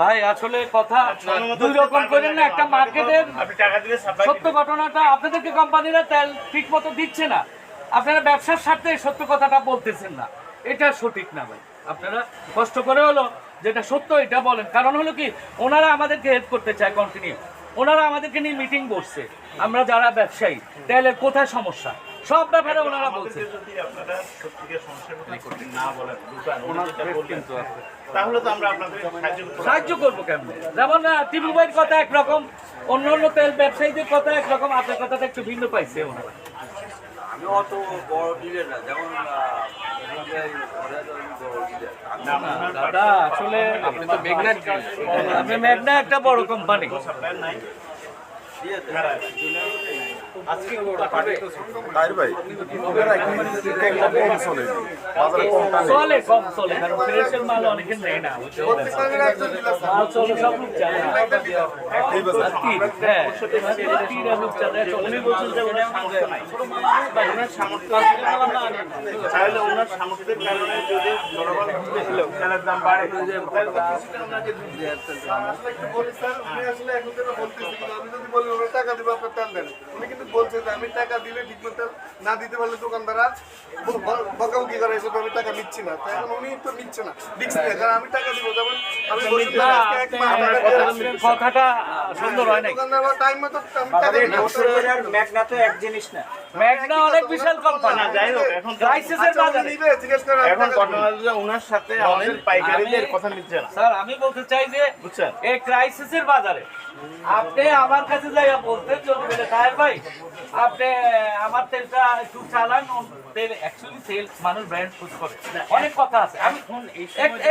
ভাই আসলে কথা দুই রকম করেন না একটা মার্কেটের সত্য ঘটনাটা আপনাদেরকে কোম্পানিরা তেল ঠিক মতো দিচ্ছে না। আপনারা ব্যবসার স্বার্থে সত্য কথাটা বলতেছেন না। এটা সঠিক না ভাই। আপনারা কষ্ট করে হলো যেটা সত্য এটা বলেন। কারণ হলো কি ওনারা আমাদেরকে হেল্প করতে চায় কন্টিনিউ ওনারা আমাদেরকে নিয়ে মিটিং বসছে। আমরা যারা ব্যবসায়ী তেলের কোথায় সমস্যা? সব ব্যাপারে ওনারা বলছে যদি আপনারা সত্যিকার সমস্যার কথা না বলেন দোকান তাহলে তো আমরা আপনাদের সাহায্য করব কেমন যেমন টিভি ভাইয়ের কথা একরকম অন্য অন্য তেল ব্যবসায়ীদের কথা একরকম আপনার কথাটা একটু ভিন্ন পাইছে ওনারা আমি অত বড় ডিলার না যেমন দাদা আসলে আপনি তো মেঘনাট আপনি মেঘনা একটা বড় কোম্পানি তাই ভাই চলে। বাজারে কম টানে। চলে কম চলে। কারণ ফ্রেশের মাল অনেকে নেয় না মাল চলে সব লোক চায় এই বাজারে কি? হ্যাঁ, টিরা লোক চায়, চলে। বলছেন যে ওনার সামর্থ্য নাই। ওনার সামর্থ্য তাহলে ওনার সামর্থ্যের কারণে যদি জনগণ ছিল তেলের দাম বাড়ে তাহলে কিছুটা ওনাকে স্যার উনি আসলে এখন বলতেছি কিন্তু আমি যদি বলি ওরা টাকা দিবে আপনার তেল দেন। উনি কিন্তু বলছে যে আমি টাকা দিলে ঠিক মতো না দিতে পারলে দোকানদাররা বকাবকি করে হিসেবে আমি টাকা নিচ্ছি না। তাই এখন উনি তো নিচ্ছে না। দিচ্ছি না কারণ আমি টাকা দিব যেমন আমি না, এক দিয়ে কথাটা- সুন্দর হয় নাই দোকানদার টাইম মতো আমি টাকা দিব মেঘনা অনেক বিশাল কোম্পানি যাই হোক এখন ক্রাইসিসের আচ্ছা, বাজারে। নিবে, জিজ্ঞেস করে এখন ঘটনা যে ওনার সাথে আমাদের পাইকারিদের কথা মিলছে না। স্যার আমি বলতে চাই যে বুঝছেন? এই ক্রাইসিসের বাজারে আপনি আমার কাছে যাইয়া বলতেন যদি বলে তাহের ভাই আপনি আমার তেলটা একটু চালান তেল অ্যাকচুয়ালি তেল মানুষ ব্র্যান্ড খুঁজ করে। অনেক কথা আছে। আমি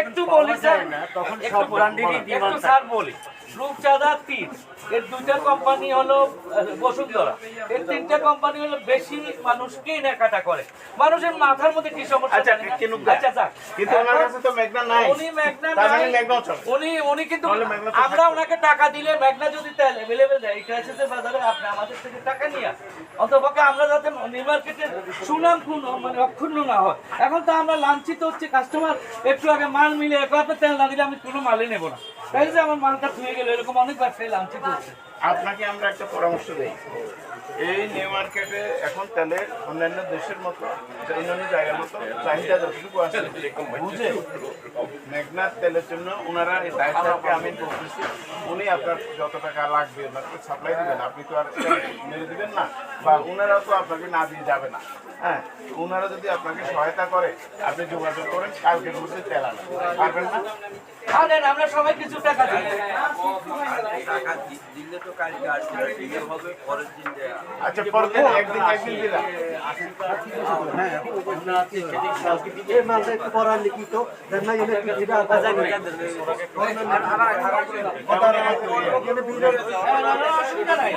একটু বলি স্যার। তখন একটু স্যার বলি। রূপচাঁদা তিন। এর দুইটা কোম্পানি হলো বসুন্ধরা। এর তিনটা কোম্পানি হলো বেশি মানুষ কেনাকাটা করে। মানুষের মাথার মধ্যে কি সমস্যা আচ্ছা। আচ্ছা যাক। কিন্তু ওনার কাছে তো মেঘনা নাই। উনি মেঘনা মানে নাই। উনি উনি কিন্তু তাহলে মেঘনা তো আমরা ওনাকে টাকা দিলে মেঘনা যদি তেল অ্যাভেলেবেল দেয় ক্রাইসিসের বাজারে আপনি আমাদের থেকে টাকা নিয়ে অন্তপক্ষে আমরা যাতে নিউ সুনাম খুন মানে অক্ষুণ্ণ না হয়। এখন তো আমরা লাঞ্ছিত হচ্ছে কাস্টমার একটু আগে মাল মিলে তেল না দিলে আমি কোনো মালই নেব না। তাই যে আমার মালটা ধুয়ে গেল। এরকম অনেক ব্যবসায়ী লাঞ্ছিত হচ্ছে আপনাকে আমরা একটা পরামর্শ দেই। এই নিউ মার্কেটে এখন তেলের অন্যান্য দেশের মতো অন্যান্য জায়গার মতো চাহিদা যতটুকু আছে বুঝে মেঘনাথ তেলের জন্য ওনারা এই দায় সাহেবকে আমি বলতেছি উনি আপনার যত টাকা লাগবে ওনাকে সাপ্লাই দিবেন আপনি তো আর মেরে দিবেন না বা ওনারাও তো আপনাকে না দিয়ে যাবে না। হ্যাঁ ওনারা যদি আপনাকে সহায়তা করে আপনি যোগাযোগ করেন কালকের মধ্যে তেল আনবেন। পারবেন না? আমরা সবাই কিছু টাকা দিই। দিলে তো কালকে আসবে দিলে হবে পরের দিন আচ্ছা পরের একদিন একদিন এটা অসুবিধা নাই